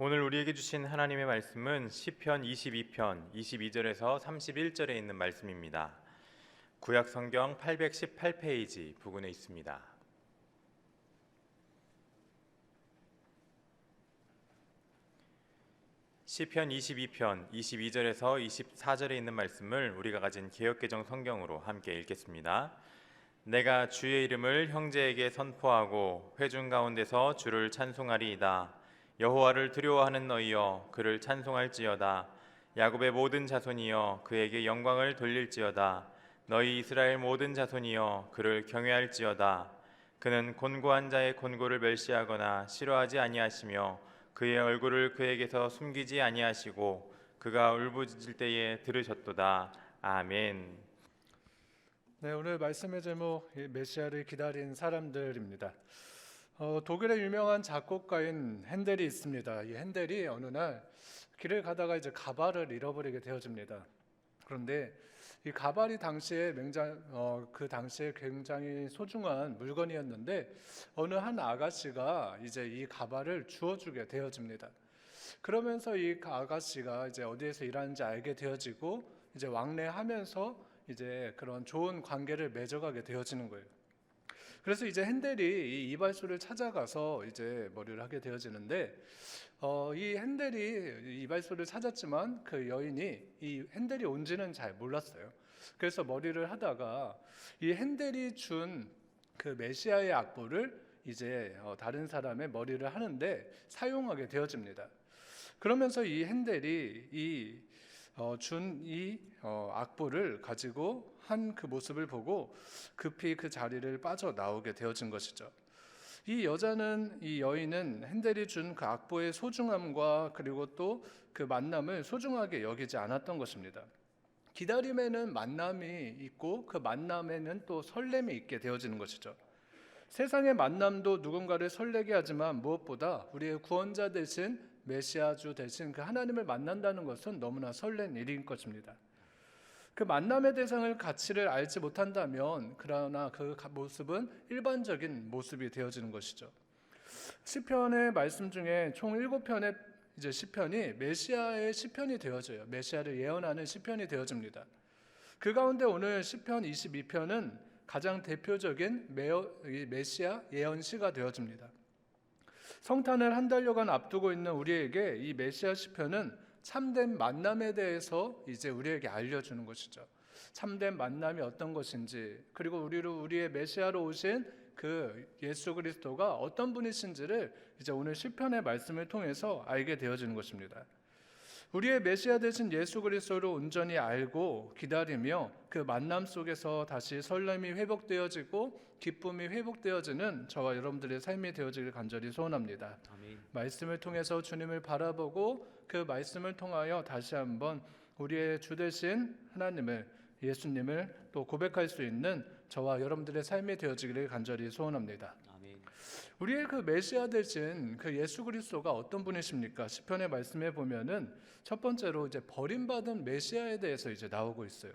오늘 우리에게 주신 하나님의 말씀은 시편 22편 22절에서 31절에 있는 말씀입니다. 구약 성경 818페이지 부근에 있습니다. 시편 22편 22절에서 24절에 있는 말씀을 우리가 가진 개역개정 성경으로 함께 읽겠습니다. 내가 주의 이름을 형제에게 선포하고 회중 가운데서 주를 찬송하리이다. 여호와를 두려워하는 너희여 그를 찬송할지어다. 야곱의 모든 자손이여 그에게 영광을 돌릴지어다. 너희 이스라엘 모든 자손이여 그를 경외할지어다. 그는 곤고한 자의 곤고를 멸시하거나 싫어하지 아니하시며 그의 얼굴을 그에게서 숨기지 아니하시고 그가 울부짖을 때에 들으셨도다. 아멘. 네, 오늘 말씀의 제목 이 메시아를 기다린 사람들입니다. 어, 독일의 유명한 작곡가인 핸델이 있습니다. 이 핸델이 어느 날 길을 가다가 이제 가발을 잃어버리게 되어집니다. 그런데 이 가발이 당시에 맹장 어, 그 당시에 굉장히 소중한 물건이었는데 어느 한 아가씨가 이제 이 가발을 주워주게 되어집니다. 그러면서 이 아가씨가 이제 어디에서 일하는지 알게 되어지고 이제 왕래하면서 이제 그런 좋은 관계를 맺어가게 되어지는 거예요. 그래서 이제 핸델이 이 이발소를 찾아가서 이제 머리를 하게 되어지는데 어, 이 핸델이 이발소를 찾았지만 그 여인이 이 핸델이 온지는 잘 몰랐어요. 그래서 머리를 하다가 이 핸델이 준 그 메시아의 악보를 이제 어, 다른 사람의 머리를 하는데 사용하게 되어집니다. 그러면서 이 핸델이 이 어, 준이 어, 악보를 가지고 한 그 모습을 보고 급히 그 자리를 빠져 나오게 되어진 것이죠. 이 여자는 이 여인은 핸델이 준 그 악보의 소중함과 그리고 또 그 만남을 소중하게 여기지 않았던 것입니다. 기다림에는 만남이 있고 그 만남에는 또 설렘이 있게 되어지는 것이죠. 세상의 만남도 누군가를 설레게 하지만 무엇보다 우리의 구원자 대신 메시아주 대신 그 하나님을 만난다는 것은 너무나 설렌 일인 것입니다. 그 만남의 대상을 가치를 알지 못한다면 그러나 그 모습은 일반적인 모습이 되어지는 것이죠. 시편의 말씀 중에 총 7편의 이제 시편이 메시아의 시편이 되어져요. 메시아를 예언하는 시편이 되어집니다. 그 가운데 오늘 시편 22편은 가장 대표적인 메시아 예언시가 되어집니다. 성탄을 한 달여간 앞두고 있는 우리에게 이 메시아 시편은 참된 만남에 대해서 이제 우리에게 알려주는 것이죠. 참된 만남이 어떤 것인지 그리고 우리를 우리의 메시아로 오신 그 예수 그리스도가 어떤 분이신지를 이제 오늘 시편의 말씀을 통해서 알게 되어지는 것입니다. 우리의 메시아 되신 예수 그리스도를 온전히 알고 기다리며 그 만남 속에서 다시 설렘이 회복되어지고 기쁨이 회복되어지는 저와 여러분들의 삶이 되어지길 간절히 소원합니다. 아멘. 말씀을 통해서 주님을 바라보고 그 말씀을 통하여 다시 한번 우리의 주 되신 하나님을 예수님을 또 고백할 수 있는 저와 여러분들의 삶이 되어지기를 간절히 소원합니다. 아멘. 우리의 그 메시아 되신 그 예수 그리스도가 어떤 분이십니까? 시편의 말씀에 보면은 첫 번째로 이제 버림받은 메시아에 대해서 이제 나오고 있어요.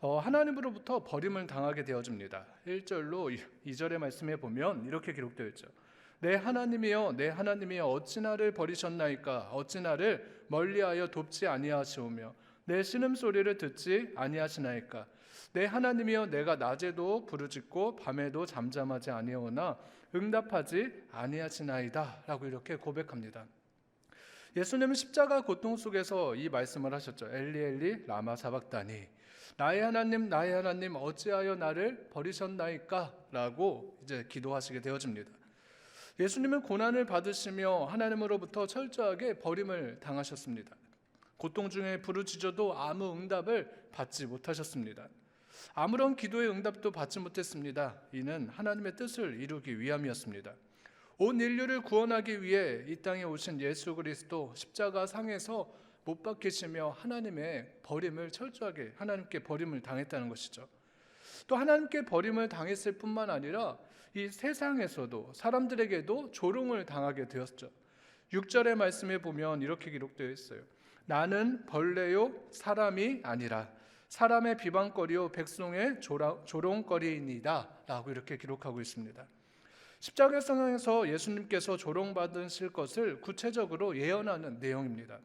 어, 하나님으로부터 버림을 당하게 되어집니다. 1절로 2절의 말씀에 보면 이렇게 기록되어 있죠. 내 하나님이여 내 하나님이여 어찌 나를 버리셨나이까 어찌 나를 멀리하여 돕지 아니하시오며 내 신음 소리를 듣지 아니하시나이까 내 하나님이여 내가 낮에도 부르짖고 밤에도 잠잠하지 아니하오나 응답하지 아니하시나이다라고 이렇게 고백합니다. 예수님은 십자가 고통 속에서 이 말씀을 하셨죠. 엘리 엘리 라마 사박다니 나의 하나님 나의 하나님 어찌하여 나를 버리셨나이까라고 이제 기도하시게 되어집니다. 예수님은 고난을 받으시며 하나님으로부터 철저하게 버림을 당하셨습니다. 고통 중에 부르짖어도 아무 응답을 받지 못하셨습니다. 아무런 기도의 응답도 받지 못했습니다. 이는 하나님의 뜻을 이루기 위함이었습니다. 온 인류를 구원하기 위해 이 땅에 오신 예수 그리스도 십자가 상에서 못 박히시며 하나님의 버림을 철저하게 하나님께 버림을 당했다는 것이죠. 또 하나님께 버림을 당했을 뿐만 아니라 이 세상에서도 사람들에게도 조롱을 당하게 되었죠. 6절의 말씀에 보면 이렇게 기록되어 있어요. 나는 벌레요 사람이 아니라 사람의 비방거리요 백성의 조롱거리이니다라고 이렇게 기록하고 있습니다. 십자가상에서 예수님께서 조롱받으실 것을 구체적으로 예언하는 내용입니다.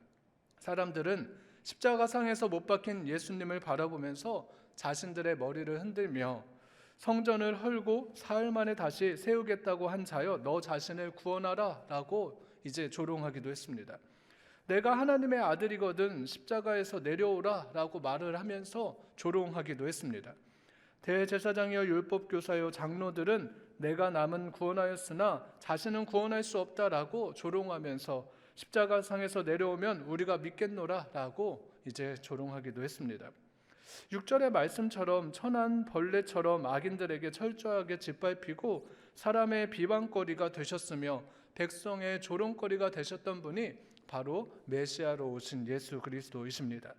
사람들은 십자가상에서 못 박힌 예수님을 바라보면서 자신들의 머리를 흔들며 성전을 헐고 사흘 만에 다시 세우겠다고 한 자여 너 자신을 구원하라라고 이제 조롱하기도 했습니다. 내가 하나님의 아들이거든 십자가에서 내려오라라고 말을 하면서 조롱하기도 했습니다. 대제사장이여 율법 교사여 장로들은 내가 남은 구원하였으나 자신은 구원할 수 없다라고 조롱하면서 십자가상에서 내려오면 우리가 믿겠노라라고 이제 조롱하기도 했습니다. 6절의 말씀처럼 천한 벌레처럼 악인들에게 철저하게 짓밟히고 사람의 비방거리가 되셨으며 백성의 조롱거리가 되셨던 분이 바로 메시아로 오신 예수 그리스도이십니다.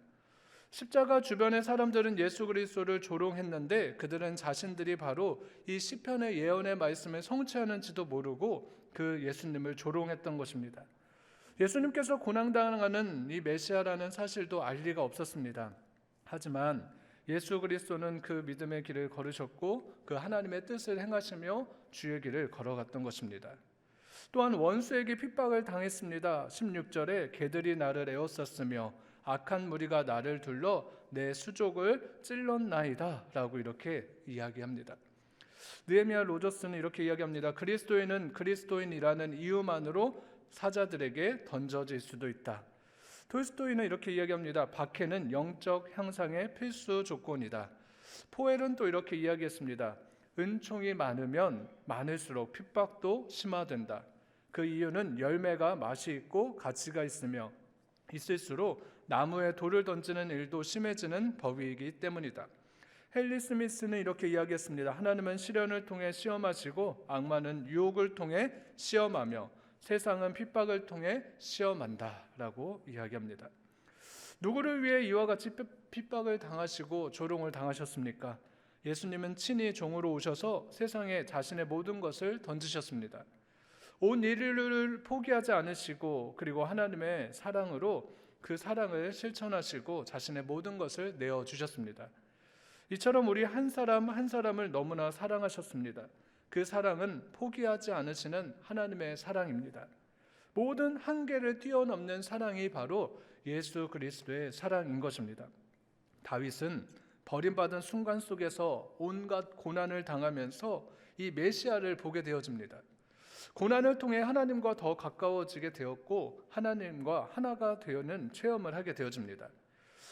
십자가 주변의 사람들은 예수 그리스도를 조롱했는데 그들은 자신들이 바로 이 시편의 예언의 말씀을 성취하는지도 모르고 그 예수님을 조롱했던 것입니다. 예수님께서 고난당하는 이 메시아라는 사실도 알 리가 없었습니다. 하지만 예수 그리스도는 그 믿음의 길을 걸으셨고 그 하나님의 뜻을 행하시며 주의 길을 걸어갔던 것입니다. 또한 원수에게 핍박을 당했습니다. 16절에 개들이 나를 에워쌌으며 악한 무리가 나를 둘러 내 수족을 찔렀나이다라고 이렇게 이야기합니다. 느헤미야 로저스는 이렇게 이야기합니다. 그리스도인은 그리스도인이라는 이유만으로 사자들에게 던져질 수도 있다. 톨스토이는 이렇게 이야기합니다. 박해는 영적 향상의 필수 조건이다. 포엘은 또 이렇게 이야기했습니다. 은총이 많으면 많을수록 핍박도 심화된다. 그 이유는 열매가 맛이 있고 가치가 있으며 있을수록 나무에 돌을 던지는 일도 심해지는 법이기 때문이다. 헨리 스미스는 이렇게 이야기했습니다. 하나님은 시련을 통해 시험하시고 악마는 유혹을 통해 시험하며 세상은 핍박을 통해 시험한다라고 이야기합니다. 누구를 위해 이와 같이 핍박을 당하시고 조롱을 당하셨습니까? 예수님은 친히 종으로 오셔서 세상에 자신의 모든 것을 던지셨습니다. 온 인류를 포기하지 않으시고 그리고 하나님의 사랑으로 그 사랑을 실천하시고 자신의 모든 것을 내어 주셨습니다. 이처럼 우리 한 사람 한 사람을 너무나 사랑하셨습니다. 그 사랑은 포기하지 않으시는 하나님의 사랑입니다. 모든 한계를 뛰어넘는 사랑이 바로 예수 그리스도의 사랑인 것입니다. 다윗은 버림받은 순간 속에서 온갖 고난을 당하면서 이 메시아를 보게 되어집니다. 고난을 통해 하나님과 더 가까워지게 되었고 하나님과 하나가 되는 체험을 하게 되어집니다.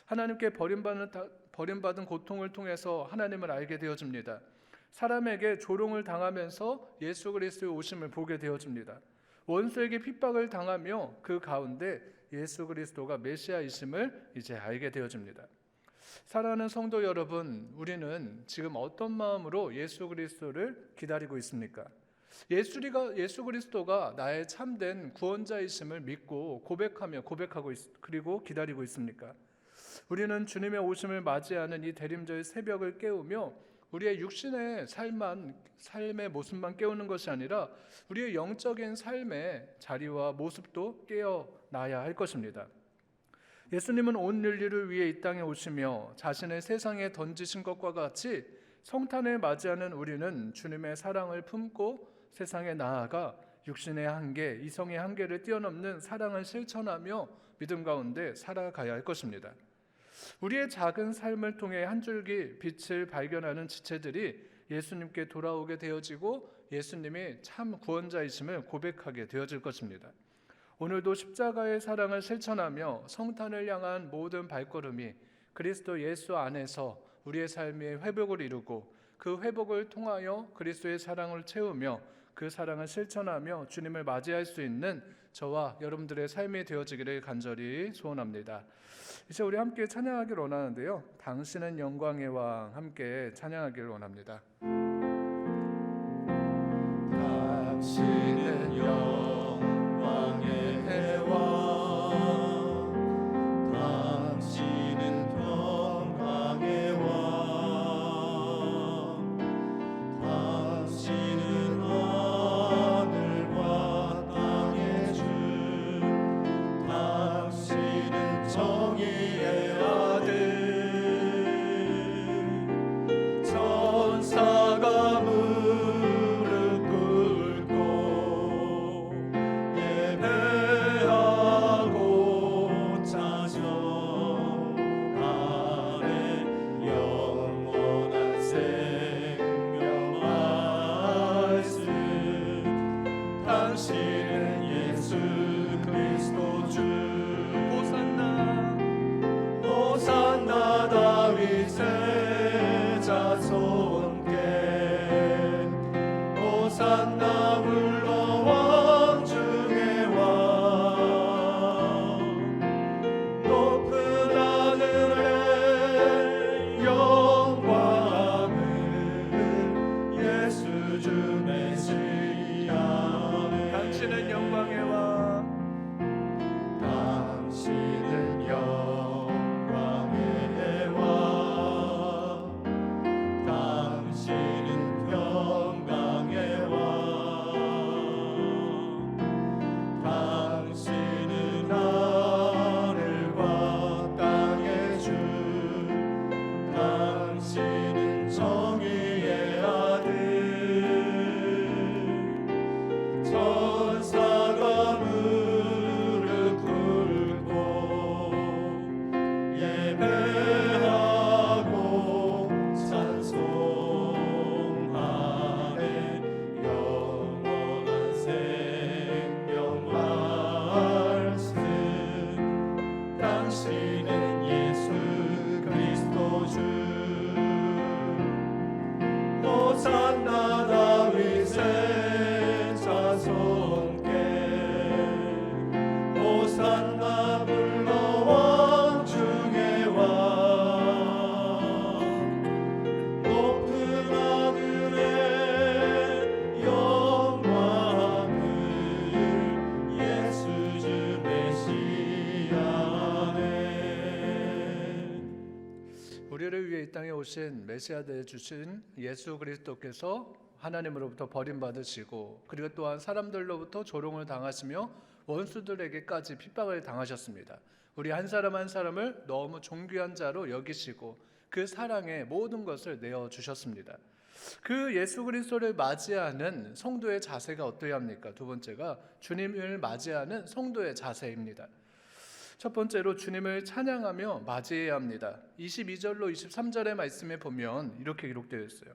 하나님께 버림받은 버림받은 고통을 통해서 하나님을 알게 되어집니다. 사람에게 조롱을 당하면서 예수 그리스도의 오심을 보게 되어집니다. 원수에게 핍박을 당하며 그 가운데 예수 그리스도가 메시아이심을 이제 알게 되어집니다. 사랑하는 성도 여러분, 우리는 지금 어떤 마음으로 예수 그리스도를 기다리고 있습니까? 예수리가 예수 그리스도가 나의 참된 구원자이심을 믿고 고백하며 고백하고 있, 그리고 기다리고 있습니까? 우리는 주님의 오심을 맞이하는 이 대림절 새벽을 깨우며 우리의 육신의 삶만 삶의 모습만 깨우는 것이 아니라 우리의 영적인 삶의 자리와 모습도 깨어나야 할 것입니다. 예수님은 온 인류를 위해 이 땅에 오시며 자신을 세상에 던지신 것과 같이 성탄을 맞이하는 우리는 주님의 사랑을 품고 세상에 나아가 육신의 한계, 이성의 한계를 뛰어넘는 사랑을 실천하며 믿음 가운데 살아가야 할 것입니다. 우리의 작은 삶을 통해 한 줄기 빛을 발견하는 지체들이 예수님께 돌아오게 되어지고 예수님이 참 구원자이심을 고백하게 되어질 것입니다. 오늘도 십자가의 사랑을 실천하며 성탄을 향한 모든 발걸음이 그리스도 예수 안에서 우리의 삶의 회복을 이루고 그 회복을 통하여 그리스도의 사랑을 채우며 그 사랑을 실천하며 주님을 맞이할 수 있는 저와 여러분들의 삶이 되어지기를 간절히 소원합니다. 이제 우리 함께 찬양하기를 원하는데요. 당신은 영광의 왕 함께 찬양하기를 원합니다. 이 땅에 오신 메시아 되 주신 예수 그리스도께서 하나님으로부터 버림받으시고 그리고 또한 사람들로부터 조롱을 당하시며 원수들에게까지 핍박을 당하셨습니다. 우리 한 사람 한 사람을 너무 존귀한 자로 여기시고 그 사랑에 모든 것을 내어 주셨습니다. 그 예수 그리스도를 맞이하는 성도의 자세가 어떠해야 합니까? 두 번째가 주님을 맞이하는 성도의 자세입니다. 첫 번째로 주님을 찬양하며 맞이해야 합니다. 22절로 23절의 말씀에 보면 이렇게 기록되어 있어요.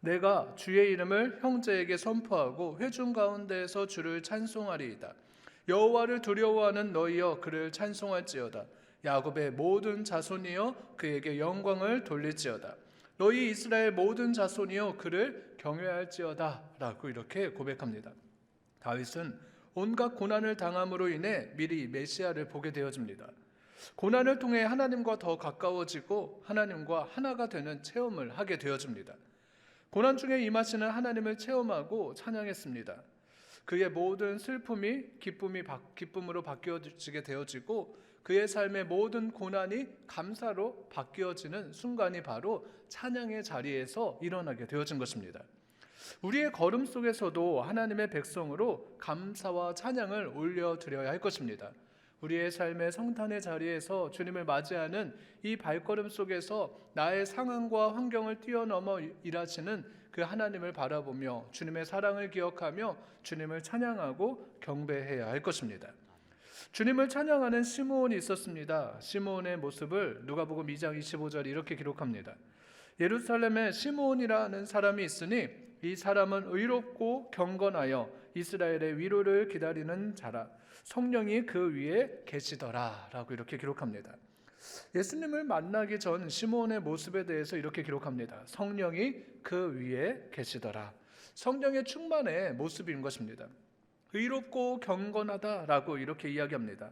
내가 주의 이름을 형제에게 선포하고 회중 가운데에서 주를 찬송하리이다. 여호와를 두려워하는 너희여 그를 찬송할지어다. 야곱의 모든 자손이여 그에게 영광을 돌릴지어다. 너희 이스라엘 모든 자손이여 그를 경외할지어다라고 이렇게 고백합니다. 다윗은 온갖 고난을 당함으로 인해 미리 메시아를 보게 되어집니다. 고난을 통해 하나님과 더 가까워지고 하나님과 하나가 되는 체험을 하게 되어집니다. 고난 중에 임하시는 하나님을 체험하고 찬양했습니다. 그의 모든 슬픔이 기쁨이 바, 기쁨으로 바뀌어지게 되어지고 그의 삶의 모든 고난이 감사로 바뀌어지는 순간이 바로 찬양의 자리에서 일어나게 되어진 것입니다. 우리의 걸음 속에서도 하나님의 백성으로 감사와 찬양을 올려드려야 할 것입니다. 우리의 삶의 성탄의 자리에서 주님을 맞이하는 이 발걸음 속에서 나의 상황과 환경을 뛰어넘어 일하시는 그 하나님을 바라보며 주님의 사랑을 기억하며 주님을 찬양하고 경배해야 할 것입니다. 주님을 찬양하는 시므온이 있었습니다. 시므온의 모습을 누가복음 2장 25절 이렇게 기록합니다. 예루살렘에 시므온이라는 사람이 있으니 이 사람은 의롭고 경건하여 이스라엘의 위로를 기다리는 자라 성령이 그 위에 계시더라라고 이렇게 기록합니다. 예수님을 만나기 전 시므온의 모습에 대해서 이렇게 기록합니다. 성령이 그 위에 계시더라. 성령의 충만의 모습인 것입니다. 의롭고 경건하다라고 이렇게 이야기합니다.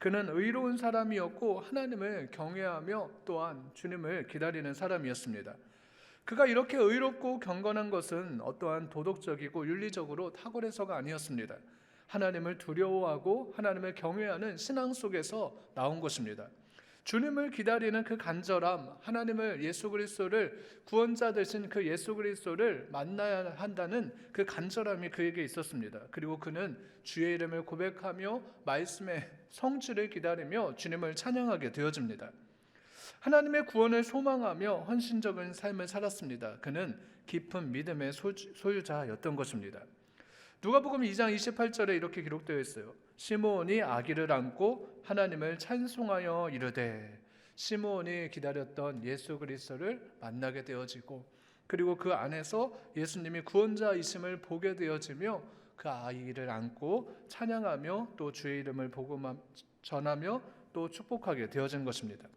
그는 의로운 사람이었고 하나님을 경외하며 또한 주님을 기다리는 사람이었습니다. 그가 이렇게 의롭고 경건한 것은 어떠한 도덕적이고 윤리적으로 탁월해서가 아니었습니다. 하나님을 두려워하고 하나님을 경외하는 신앙 속에서 나온 것입니다. 주님을 기다리는 그 간절함, 하나님을 예수 그리스도를 구원자 되신 그 예수 그리스도를 만나야 한다는 그 간절함이 그에게 있었습니다. 그리고 그는 주의 이름을 고백하며 말씀의 성취를 기다리며 주님을 찬양하게 되어집니다. 하나님의 구원을 소망하며 헌신적인 삶을 살았습니다. 그는 깊은 믿음의 소유자였던 것입니다. 누가복음 2장 28절에 이렇게 기록되어 있어요. 시므온이 아기를 안고 하나님을 찬송하여 이르되 시므온이 기다렸던 예수 그리스도를 만나게 되어지고 그리고 그 안에서 예수님이 구원자이심을 보게 되어지며 그 아이를 안고 찬양하며 또 주의 이름을 복음 전하며 또 축복하게 되어진 것입니다.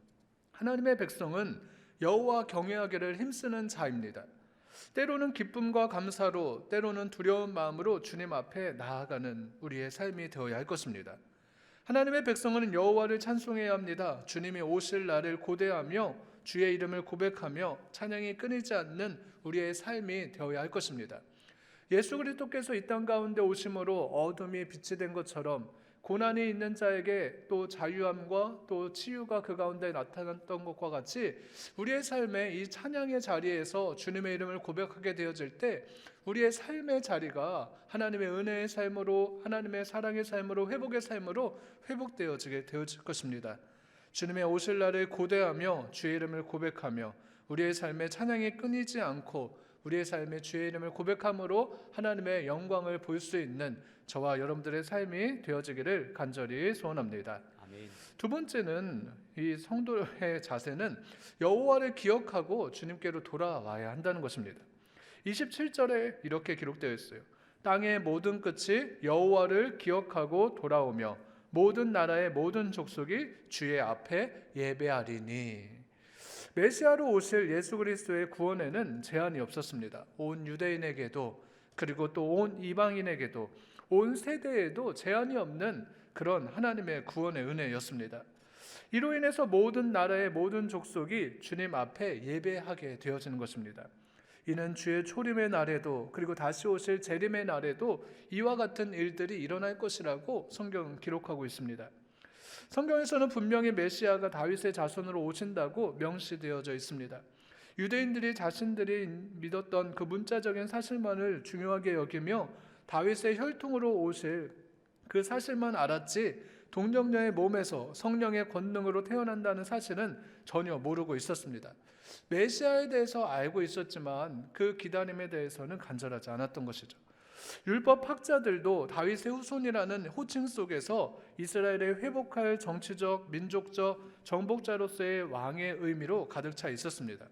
하나님의 백성은 여호와 경외하기를 힘쓰는 자입니다. 때로는 기쁨과 감사로 때로는 두려운 마음으로 주님 앞에 나아가는 우리의 삶이 되어야 할 것입니다. 하나님의 백성은 여호와를 찬송해야 합니다. 주님이 오실 날을 고대하며 주의 이름을 고백하며 찬양이 끊이지 않는 우리의 삶이 되어야 할 것입니다. 예수 그리스도께서 이 땅 가운데 오심으로 어둠이 빛이 된 것처럼 고난이 있는 자에게 또 자유함과 또 치유가 그 가운데 나타났던 것과 같이 우리의 삶에 이 찬양의 자리에서 주님의 이름을 고백하게 되어질 때 우리의 삶의 자리가 하나님의 은혜의 삶으로 하나님의 사랑의 삶으로 회복의 삶으로 회복되어지게 되어질 것입니다. 주님의 오실 날을 고대하며 주의 이름을 고백하며 우리의 삶의 찬양이 끊이지 않고 우리의 삶의 주의 이름을 고백함으로 하나님의 영광을 볼 수 있는 저와 여러분들의 삶이 되어지기를 간절히 소원합니다. 아멘. 두 번째는 이 성도의 자세는 여호와를 기억하고 주님께로 돌아와야 한다는 것입니다. 27절에 이렇게 기록되어 있어요. 땅의 모든 끝이 여호와를 기억하고 돌아오며 모든 나라의 모든 족속이 주의 앞에 예배하리니 메시아로 오실 예수 그리스도의 구원에는 제한이 없었습니다. 온 유대인에게도 그리고 또 온 이방인에게도 온 세대에도 제한이 없는 그런 하나님의 구원의 은혜였습니다. 이로 인해서 모든 나라의 모든 족속이 주님 앞에 예배하게 되어지는 것입니다. 이는 주의 초림의 날에도 그리고 다시 오실 재림의 날에도 이와 같은 일들이 일어날 것이라고 성경은 기록하고 있습니다. 성경에서는 분명히 메시아가 다윗의 자손으로 오신다고 명시되어져 있습니다. 유대인들이 자신들이 믿었던 그 문자적인 사실만을 중요하게 여기며 다윗의 혈통으로 오실 그 사실만 알았지 동정녀의 몸에서 성령의 권능으로 태어난다는 사실은 전혀 모르고 있었습니다. 메시아에 대해서 알고 있었지만 그 기다림에 대해서는 간절하지 않았던 것이죠. 율법 학자들도 다윗의 후손이라는 호칭 속에서 이스라엘의 회복할 정치적, 민족적 정복자로서의 왕의 의미로 가득 차 있었습니다.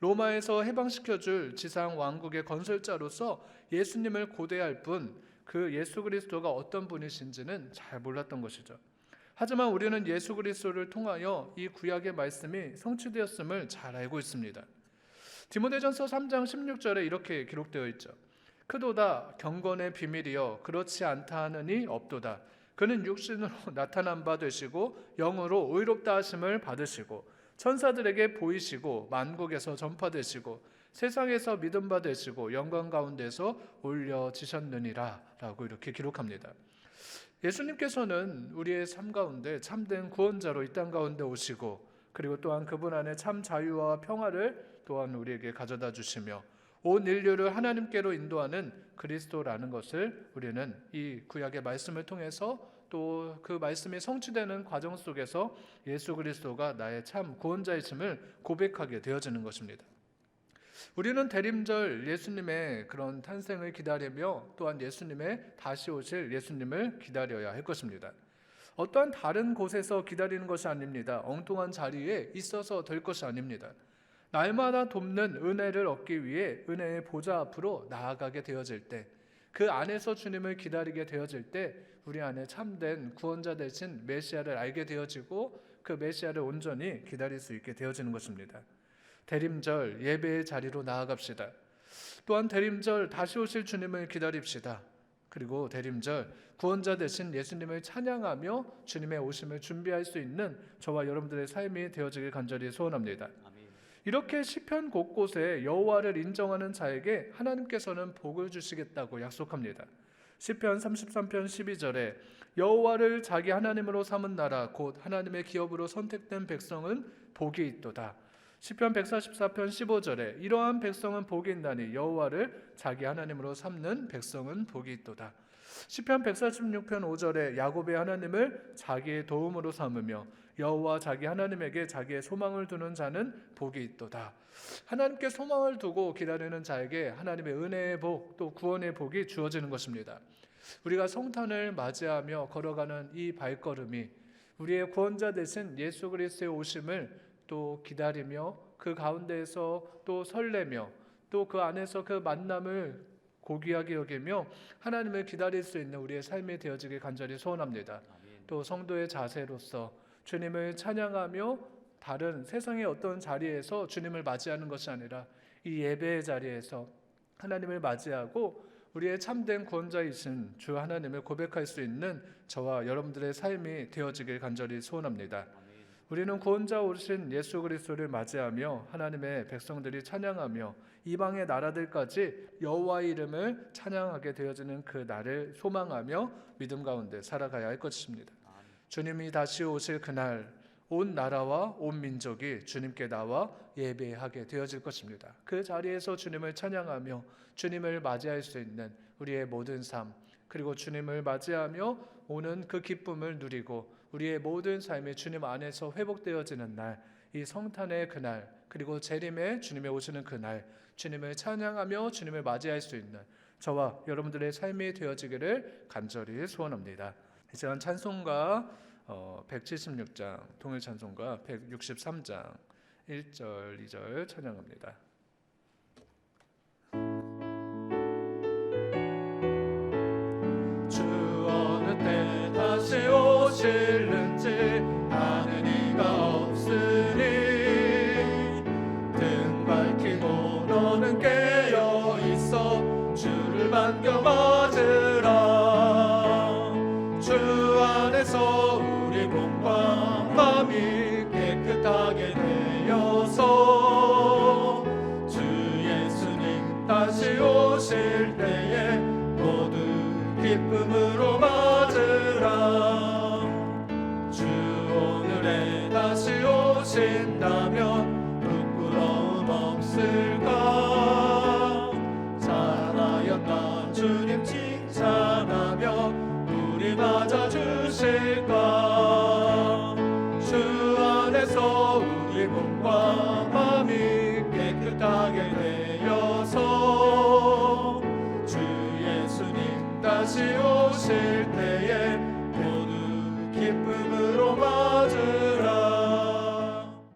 로마에서 해방시켜 줄 지상 왕국의 건설자로서 예수님을 고대할 뿐 그 예수 그리스도가 어떤 분이신지는 잘 몰랐던 것이죠. 하지만 우리는 예수 그리스도를 통하여 이 구약의 말씀이 성취되었음을 잘 알고 있습니다. 디모데전서 3장 16절에 이렇게 기록되어 있죠. 크도다 경건의 비밀이여 그렇지 않다 하느니 없도다. 그는 육신으로 나타난 바 되시고 영으로 의롭다 하심을 받으시고 천사들에게 보이시고 만국에서 전파되시고 세상에서 믿음 받으시고 영광 가운데서 올려지셨느니라라고 이렇게 기록합니다. 예수님께서는 우리의 삶 가운데 참된 구원자로 이 땅 가운데 오시고 그리고 또한 그분 안에 참 자유와 평화를 또한 우리에게 가져다 주시며 온 인류를 하나님께로 인도하는 그리스도라는 것을 우리는 이 구약의 말씀을 통해서 또 그 말씀이 성취되는 과정 속에서 예수 그리스도가 나의 참 구원자이심을 고백하게 되어지는 것입니다. 우리는 대림절 예수님의 그런 탄생을 기다리며 또한 예수님의 다시 오실 예수님을 기다려야 할 것입니다. 어떠한 다른 곳에서 기다리는 것이 아닙니다. 엉뚱한 자리에 있어서 될 것이 아닙니다. 날마다 돕는 은혜를 얻기 위해 은혜의 보좌 앞으로 나아가게 되어질 때, 그 안에서 주님을 기다리게 되어질 때, 우리 안에 참된 구원자 되신 메시아를 알게 되어지고 그 메시아를 온전히 기다릴 수 있게 되어지는 것입니다. 대림절 예배의 자리로 나아갑시다. 또한 대림절 다시 오실 주님을 기다립시다. 그리고 대림절 구원자 되신 예수님을 찬양하며 주님의 오심을 준비할 수 있는 저와 여러분들의 삶이 되어지길 간절히 소원합니다. 이렇게 시편 곳곳에 여호와를 인정하는 자에게 하나님께서는 복을 주시겠다고 약속합니다. 시편 33편 12절에 여호와를 자기 하나님으로 삼은 나라 곧 하나님의 기업으로 선택된 백성은 복이 있도다. 시편 144편 15절에 이러한 백성은 복이 있나니 여호와를 자기 하나님으로 삼는 백성은 복이 있도다. 시편 146편 5절에 야곱의 하나님을 자기의 도움으로 삼으며 여호와 자기 하나님에게 자기의 소망을 두는 자는 복이 있도다. 하나님께 소망을 두고 기다리는 자에게 하나님의 은혜의 복 또 구원의 복이 주어지는 것입니다. 우리가 성탄을 맞이하며 걸어가는 이 발걸음이 우리의 구원자 되신 예수 그리스도의 오심을 또 기다리며 그 가운데에서 또 설레며 또 그 안에서 그 만남을 고귀하게 여기며 하나님을 기다릴 수 있는 우리의 삶이 되어지길 간절히 소원합니다. 또 성도의 자세로서 주님을 찬양하며 다른 세상의 어떤 자리에서 주님을 맞이하는 것이 아니라 이 예배의 자리에서 하나님을 맞이하고 우리의 참된 구원자이신 주 하나님을 고백할 수 있는 저와 여러분들의 삶이 되어지길 간절히 소원합니다. 우리는 구원자 오신 예수 그리스도를 맞이하며 하나님의 백성들이 찬양하며 이방의 나라들까지 여호와의 이름을 찬양하게 되어지는 그 날을 소망하며 믿음 가운데 살아가야 할 것입니다. 주님이 다시 오실 그날 온 나라와 온 민족이 주님께 나와 예배하게 되어질 것입니다. 그 자리에서 주님을 찬양하며 주님을 맞이할 수 있는 우리의 모든 삶 그리고 주님을 맞이하며 오는 그 기쁨을 누리고 우리의 모든 삶이 주님 안에서 회복되어지는 날, 이 성탄의 그날, 그리고 재림에 주님의 오시는 그날, 주님을 찬양하며 주님을 맞이할 수 있는 저와 여러분들의 삶이 되어지기를 간절히 소원합니다. 이 시간 찬송가 어, 176장 통일 찬송가 163장 1절 2절 찬양합니다. 다시 오실 때에 모두 기쁨으로